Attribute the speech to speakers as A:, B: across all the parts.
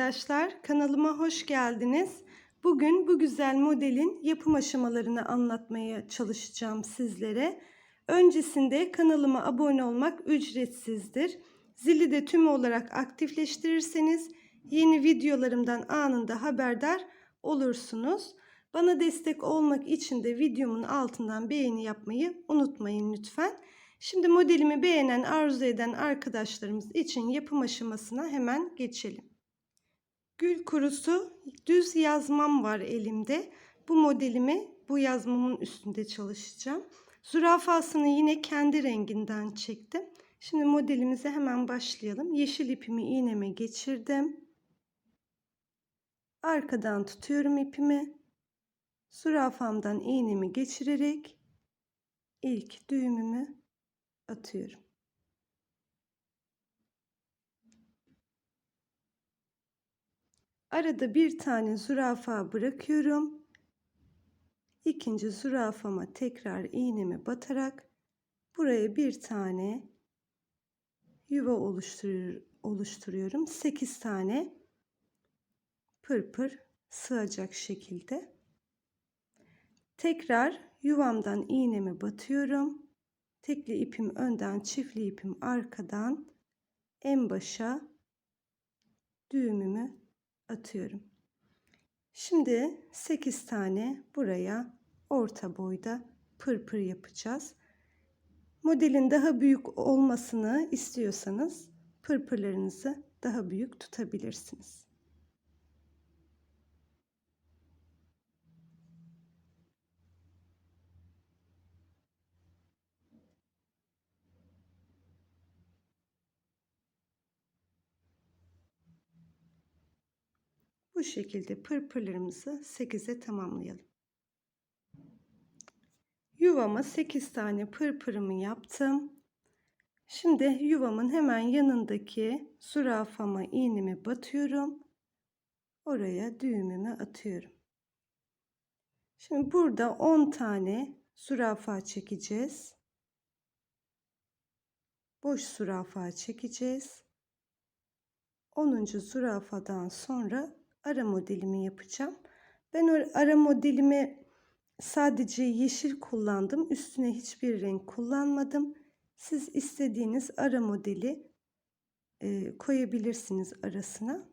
A: arkadaşlar, kanalıma hoş geldiniz. Bugün bu güzel modelin yapım aşamalarını anlatmaya çalışacağım sizlere. Öncesinde kanalıma abone olmak ücretsizdir. Zili de tüm olarak aktifleştirirseniz yeni videolarımdan anında haberdar olursunuz. Bana destek olmak için de videomun altından beğeni yapmayı unutmayın lütfen. Şimdi modelimi beğenen, arzu eden arkadaşlarımız için yapım aşamasına hemen geçelim. Gül kurusu düz yazmam var elimde. Bu modelimi bu yazmamın üstünde çalışacağım. Zürafasını yine kendi renginden çektim. Şimdi modelimize hemen başlayalım. Yeşil ipimi iğneme geçirdim. Arkadan tutuyorum ipimi. Zürafamdan iğnemi geçirerek ilk düğümümü atıyorum. Arada bir tane zürafa bırakıyorum. İkinci zürafama tekrar iğnemi batarak buraya bir tane yuva oluşturur, oluşturuyorum. 8 tane pırpır sığacak şekilde. Tekrar yuvamdan iğnemi batıyorum. Tekli ipim önden, çiftli ipim arkadan en başa düğümümü atıyorum. Şimdi 8 tane buraya orta boyda pırpır yapacağız. Modelin daha büyük olmasını istiyorsanız pırpırlarınızı daha büyük tutabilirsiniz. Bu şekilde pırpırlarımızı 8'e tamamlayalım. Yuvama 8 tane pırpırımı yaptım. Şimdi yuvamın hemen yanındaki zürafama iğnemi batıyorum. Oraya düğümümü atıyorum. Şimdi burada 10 tane zürafa çekeceğiz. Boş zürafa çekeceğiz. 10. zürafadan sonra ara modelimi yapacağım. Ben ara modelimi sadece yeşil kullandım. Üstüne hiçbir renk kullanmadım. Siz istediğiniz ara modeli e, koyabilirsiniz arasına.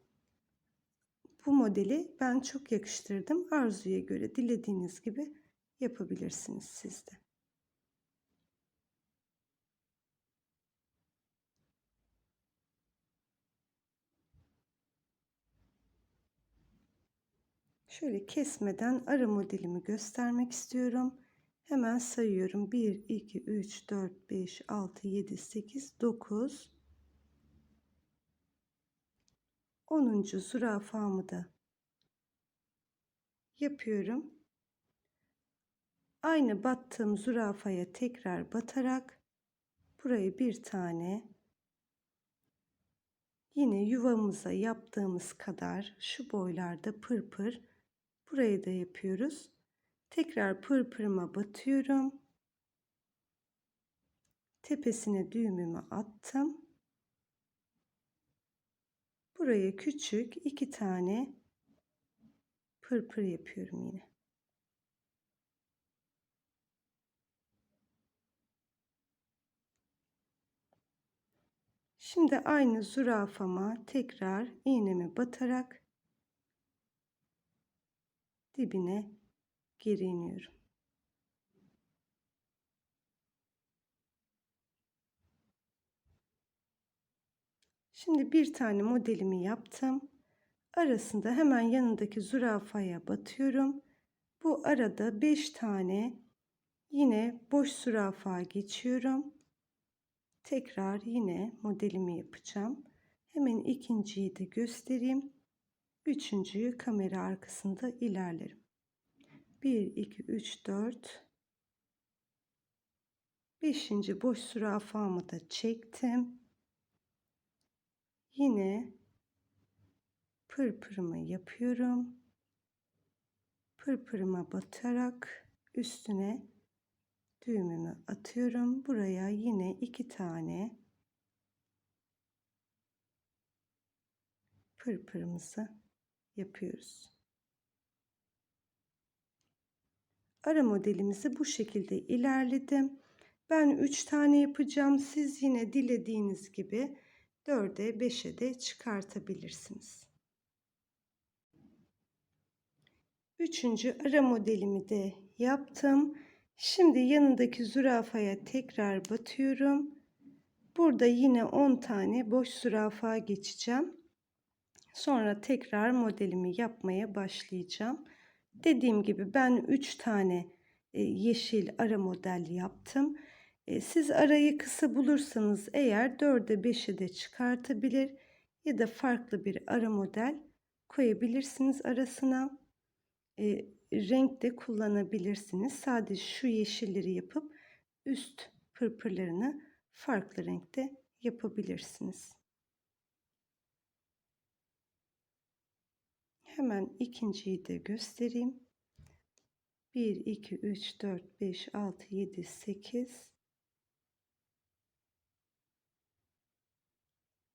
A: Bu modeli ben çok yakıştırdım. Arzuya göre dilediğiniz gibi yapabilirsiniz siz de. Şöyle kesmeden ara modelimi göstermek istiyorum. Hemen sayıyorum. 1, 2, 3, 4, 5, 6, 7, 8, 9. 10. zürafamı da yapıyorum. Aynı battığım zürafaya tekrar batarak buraya bir tane yine yuvamıza yaptığımız kadar şu boylarda pırpır Burayı da yapıyoruz. Tekrar pırpırıma batıyorum. Tepesine düğümümü attım. Buraya küçük iki tane pırpır yapıyorum yine. Şimdi aynı zürafama tekrar iğnemi batarak dibine geri iniyorum. Şimdi bir tane modelimi yaptım. Arasında hemen yanındaki zürafaya batıyorum. Bu arada 5 tane yine boş zürafa geçiyorum. Tekrar yine modelimi yapacağım. Hemen ikinciyi de göstereyim. Üçüncüyü kamera arkasında ilerlerim. 1, 2, 3, 4. Beşinci boş zürafamı da çektim. Yine pırpırımı yapıyorum. Pırpırıma batarak üstüne düğümümü atıyorum. Buraya yine iki tane pırpırımızı yapıyoruz. Ara modelimizi bu şekilde ilerledim. Ben 3 tane yapacağım. Siz yine dilediğiniz gibi 4'e 5'e de çıkartabilirsiniz. Üçüncü ara modelimi de yaptım. Şimdi yanındaki zürafaya tekrar batıyorum. Burada yine 10 tane boş zürafa geçeceğim. Sonra tekrar modelimi yapmaya başlayacağım. Dediğim gibi ben 3 tane e, yeşil ara model yaptım. E, siz arayı kısa bulursanız eğer 4'e 5'e de çıkartabilir ya da farklı bir ara model koyabilirsiniz arasına. E, renk de kullanabilirsiniz. Sadece şu yeşilleri yapıp üst pırpırlarını farklı renkte yapabilirsiniz. Hemen ikinciyi de göstereyim. 1, 2, 3, 4, 5, 6, 7, 8,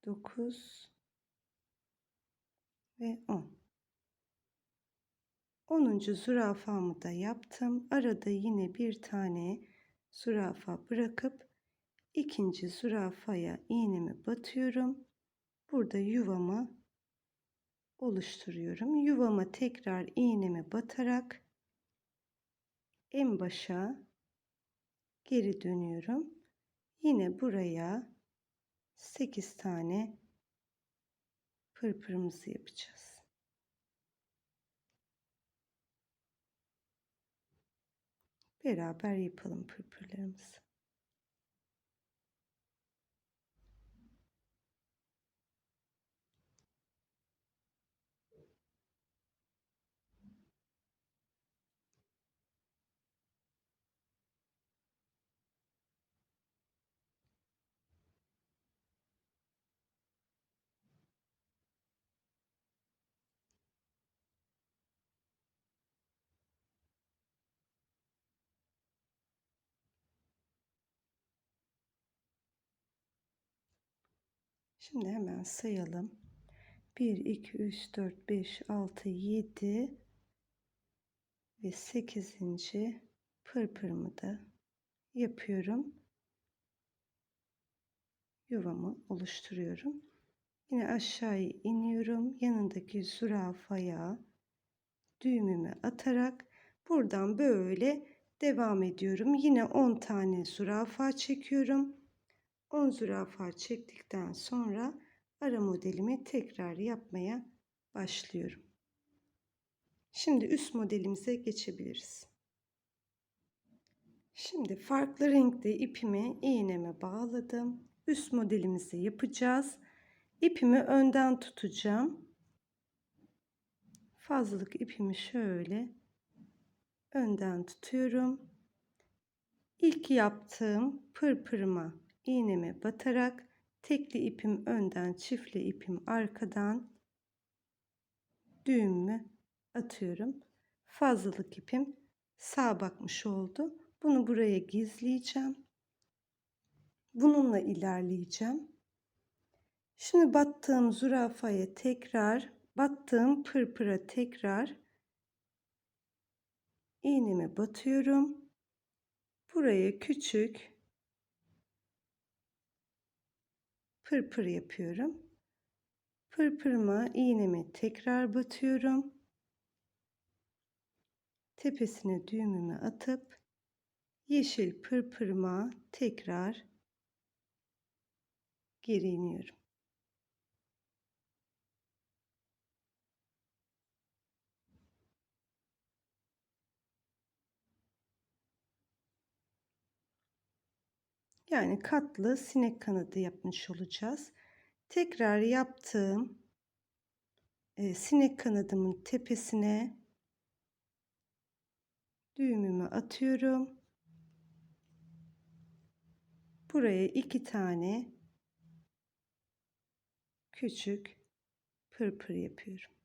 A: 9 ve 10. 10. zürafamı da yaptım. Arada yine bir tane zürafa bırakıp ikinci zürafaya iğnemi batıyorum. Burada yuvamı oluşturuyorum. Yuvama tekrar iğnemi batarak en başa geri dönüyorum. Yine buraya 8 tane pırpırımızı yapacağız. Beraber yapalım pırpırlarımızı. Şimdi hemen sayalım. 1, 2, 3, 4, 5, 6, 7 ve 8. pırpırımı da yapıyorum. Yuvamı oluşturuyorum. Yine aşağıya iniyorum. Yanındaki zürafaya düğümümü atarak buradan böyle devam ediyorum. Yine 10 tane zürafa çekiyorum. 10 zürafa çektikten sonra ara modelimi tekrar yapmaya başlıyorum. Şimdi üst modelimize geçebiliriz. Şimdi farklı renkte ipimi iğneme bağladım. Üst modelimizi yapacağız. İpimi önden tutacağım. Fazlalık ipimi şöyle önden tutuyorum. İlk yaptığım pırpırıma iğneme batarak tekli ipim önden çiftli ipim arkadan düğümümü atıyorum. Fazlalık ipim sağ bakmış oldu. Bunu buraya gizleyeceğim. Bununla ilerleyeceğim. Şimdi battığım zürafaya tekrar battığım pırpıra tekrar iğnemi batıyorum. Buraya küçük pırpır yapıyorum. Pırpırıma iğnemi tekrar batıyorum. Tepesine düğümümü atıp yeşil pırpırıma tekrar geri iniyorum. Yani katlı sinek kanadı yapmış olacağız. Tekrar yaptığım e, sinek kanadımın tepesine düğümümü atıyorum. Buraya iki tane küçük pırpır yapıyorum.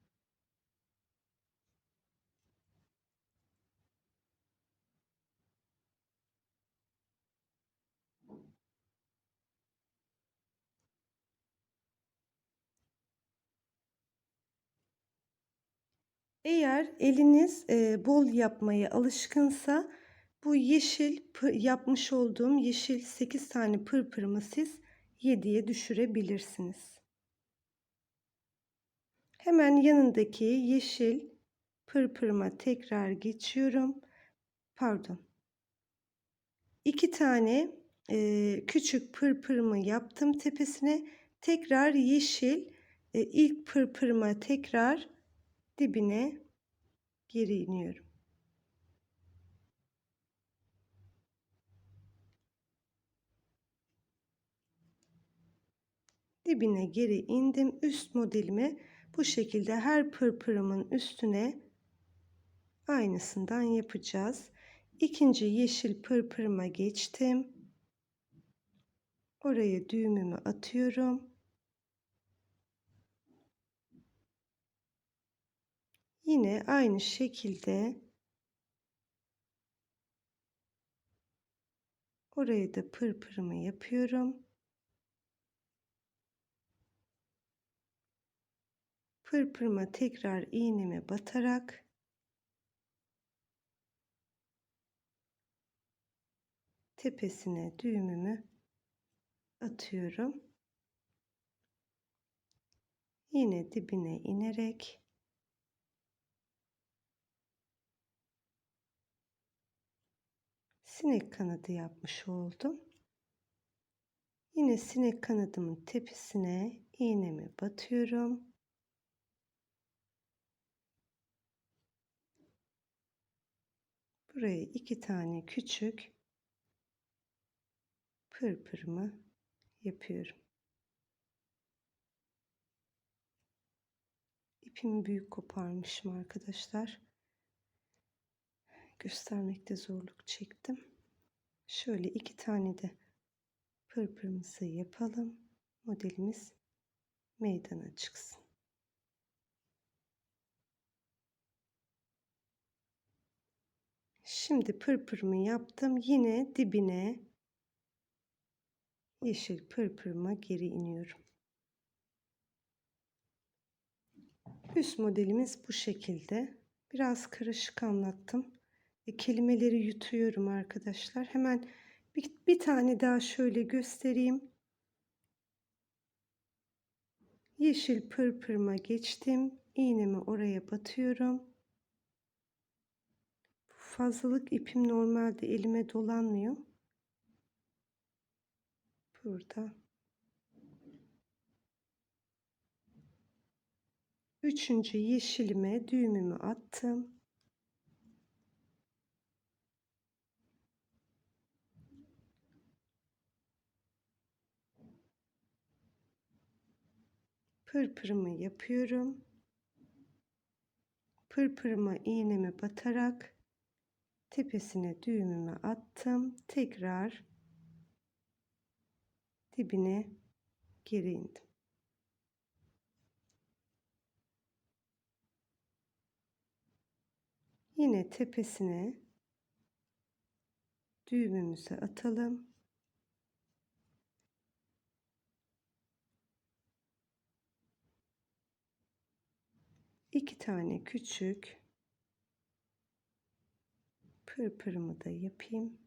A: Eğer eliniz e, bol yapmaya alışkınsa bu yeşil yapmış olduğum yeşil 8 tane pırpırımı siz 7'ye düşürebilirsiniz. Hemen yanındaki yeşil pırpırıma tekrar geçiyorum. Pardon. İki tane e, küçük pırpırımı yaptım tepesine. Tekrar yeşil e, ilk pırpırıma tekrar dibine geri iniyorum. Dibine geri indim. Üst modelimi bu şekilde her pırpırımın üstüne aynısından yapacağız. İkinci yeşil pırpırıma geçtim. Oraya düğümümü atıyorum. Yine aynı şekilde oraya da pırpırımı yapıyorum. Pırpırıma tekrar iğneme batarak tepesine düğümümü atıyorum. Yine dibine inerek sinek kanadı yapmış oldum. Yine sinek kanadımın tepesine iğnemi batıyorum. Buraya iki tane küçük pırpırımı yapıyorum. İpimi büyük koparmışım arkadaşlar. Göstermekte zorluk çektim. Şöyle iki tane de pırpırımızı yapalım. Modelimiz meydana çıksın. Şimdi pırpırımı yaptım. Yine dibine yeşil pırpırıma geri iniyorum. Üst modelimiz bu şekilde. Biraz karışık anlattım. E, kelimeleri yutuyorum arkadaşlar. Hemen bir, bir tane daha şöyle göstereyim. Yeşil pırpırıma geçtim. İğnemi oraya batıyorum. Fazlalık ipim normalde elime dolanmıyor. Burada. Üçüncü yeşilime düğümümü attım. Pırpırımı yapıyorum. Pırpırıma iğnemi batarak tepesine düğümümü attım. Tekrar dibine geri indim. Yine tepesine düğümümüzü atalım. İki tane küçük pırpırımı da yapayım.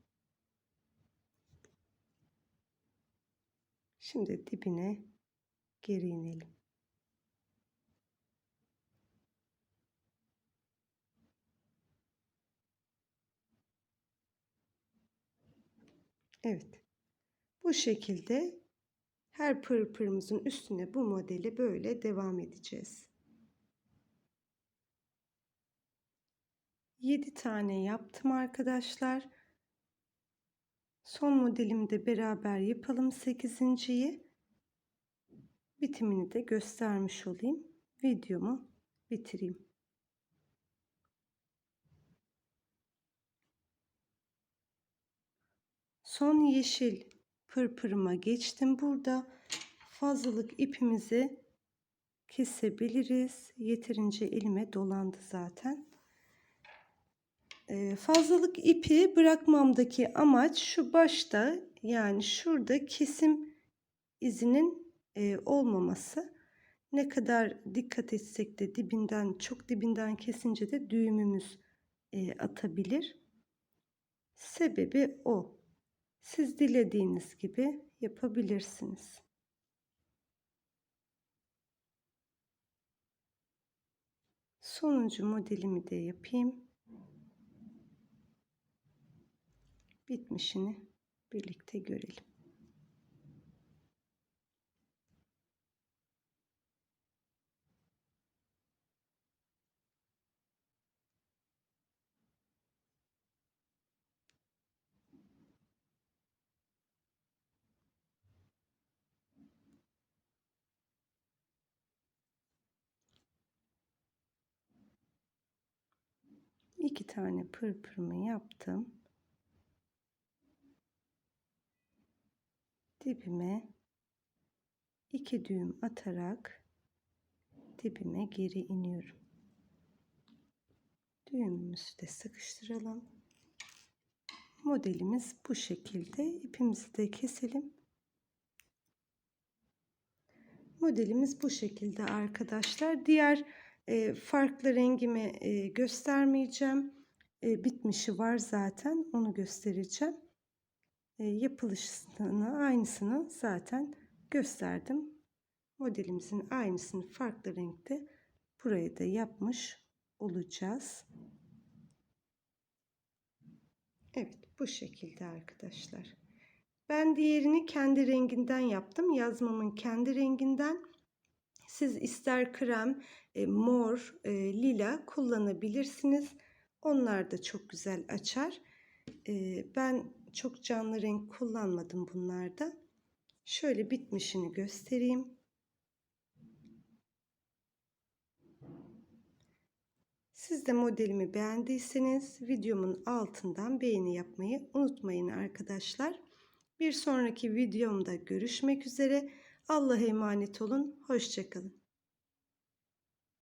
A: Şimdi dibine geri inelim. Evet. Bu şekilde her pırpırımızın üstüne bu modeli böyle devam edeceğiz. 7 tane yaptım arkadaşlar. Son modelimi de beraber yapalım 8.yi. Bitimini de göstermiş olayım. Videomu bitireyim. Son yeşil pırpırıma geçtim. Burada fazlalık ipimizi kesebiliriz. Yeterince elime dolandı zaten. Fazlalık ipi bırakmamdaki amaç şu başta yani şurada kesim izinin olmaması. Ne kadar dikkat etsek de dibinden çok dibinden kesince de düğümümüz atabilir. Sebebi o. Siz dilediğiniz gibi yapabilirsiniz. Sonuncu modelimi de yapayım. Bitmişini birlikte görelim. iki tane pırpırımı yaptım. Dibime iki düğüm atarak dibime geri iniyorum. Düğümümüzü de sıkıştıralım. Modelimiz bu şekilde. İpimizi de keselim. Modelimiz bu şekilde arkadaşlar. Diğer e, farklı rengimi e, göstermeyeceğim. E, bitmişi var zaten. Onu göstereceğim. E, yapılışını aynısını zaten gösterdim. Modelimizin aynısını farklı renkte buraya da yapmış olacağız. Evet bu şekilde arkadaşlar. Ben diğerini kendi renginden yaptım. Yazmamın kendi renginden. Siz ister krem, e, mor, e, lila kullanabilirsiniz. Onlar da çok güzel açar. Ben çok canlı renk kullanmadım bunlarda. Şöyle bitmişini göstereyim. Siz de modelimi beğendiyseniz videomun altından beğeni yapmayı unutmayın arkadaşlar. Bir sonraki videomda görüşmek üzere. Allah'a emanet olun. Hoşçakalın.